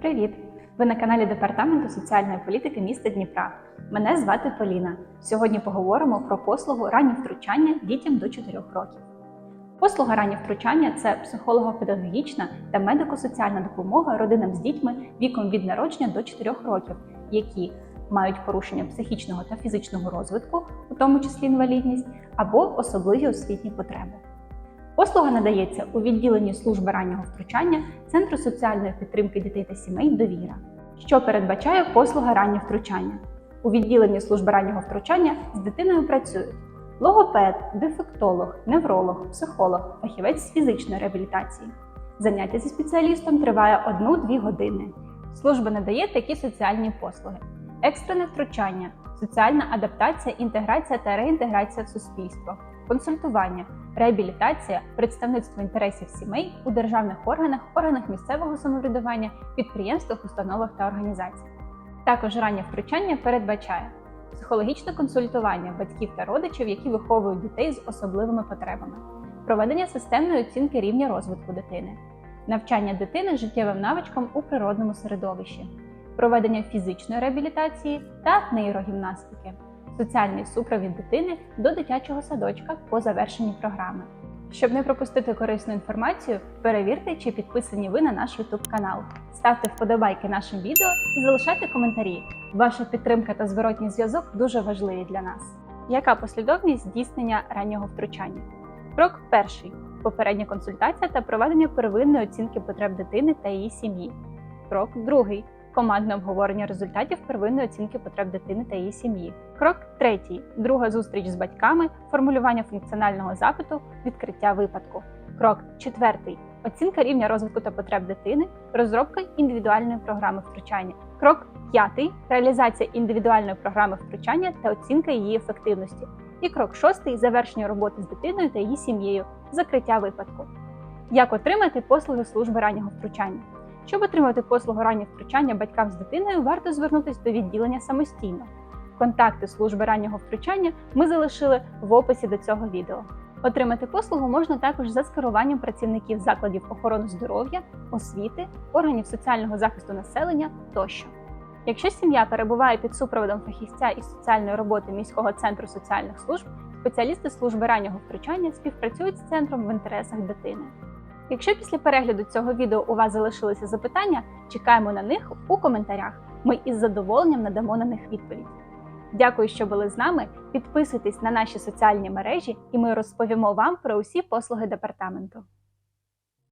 Привіт! Ви на каналі Департаменту соціальної політики міста Дніпра. Мене звати Поліна. Сьогодні поговоримо про послугу раннє втручання дітям до 4 років. Послуга раннє втручання це психолого-педагогічна та медико-соціальна допомога родинам з дітьми віком від народження до 4 років, які мають порушення психічного та фізичного розвитку, у тому числі інвалідність, або особливі освітні потреби. Послуга надається у відділенні служби раннього втручання Центру соціальної підтримки дітей та сімей Довіра. Що передбачає послуга раннє втручання? У відділенні служби раннього втручання з дитиною працюють логопед, дефектолог, невролог, психолог, фахівець з фізичної реабілітації. Заняття зі спеціалістом триває 1-2 години. Служба надає такі соціальні послуги: екстрене втручання, соціальна адаптація, інтеграція та реінтеграція в суспільство, консультування, реабілітація, представництво інтересів сімей у державних органах, органах місцевого самоврядування, підприємствах, установах та організаціях. Також раннє втручання передбачає психологічне консультування батьків та родичів, які виховують дітей з особливими потребами, проведення системної оцінки рівня розвитку дитини, навчання дитини життєвим навичкам у природному середовищі, проведення фізичної реабілітації та нейрогімнастики, соціальний супровід дитини до дитячого садочка по завершенні програми. Щоб не пропустити корисну інформацію, перевірте, чи підписані ви на наш YouTube канал. Ставте вподобайки нашим відео і залишайте коментарі. Ваша підтримка та зворотній зв'язок дуже важливі для нас. Яка послідовність здійснення раннього втручання? Крок перший попередня консультація та проведення первинної оцінки потреб дитини та її сім'ї. Крок другий командне обговорення результатів первинної оцінки потреб дитини та її сім'ї. Крок третій друга зустріч з батьками, формулювання функціонального запиту, відкриття випадку. Крок четвертий оцінка рівня розвитку та потреб дитини, розробка індивідуальної програми втручання. Крок п'ятий реалізація індивідуальної програми втручання та оцінка її ефективності. І крок шостий завершення роботи з дитиною та її сім'єю, закриття випадку. Як отримати послуги служби раннього втручання? Щоб отримати послугу раннього втручання батькам з дитиною, варто звернутися до відділення самостійно. Контакти служби раннього втручання ми залишили в описі до цього відео. Отримати послугу можна також за скеруванням працівників закладів охорони здоров'я, освіти, органів соціального захисту населення тощо. Якщо сім'я перебуває під супроводом фахівця із соціальної роботи міського центру соціальних служб, спеціалісти служби раннього втручання співпрацюють з центром в інтересах дитини. Якщо після перегляду цього відео у вас залишилися запитання, чекаємо на них у коментарях. Ми із задоволенням надамо на них відповідь. Дякую, що були з нами. Підписуйтесь на наші соціальні мережі, і ми розповімо вам про усі послуги департаменту.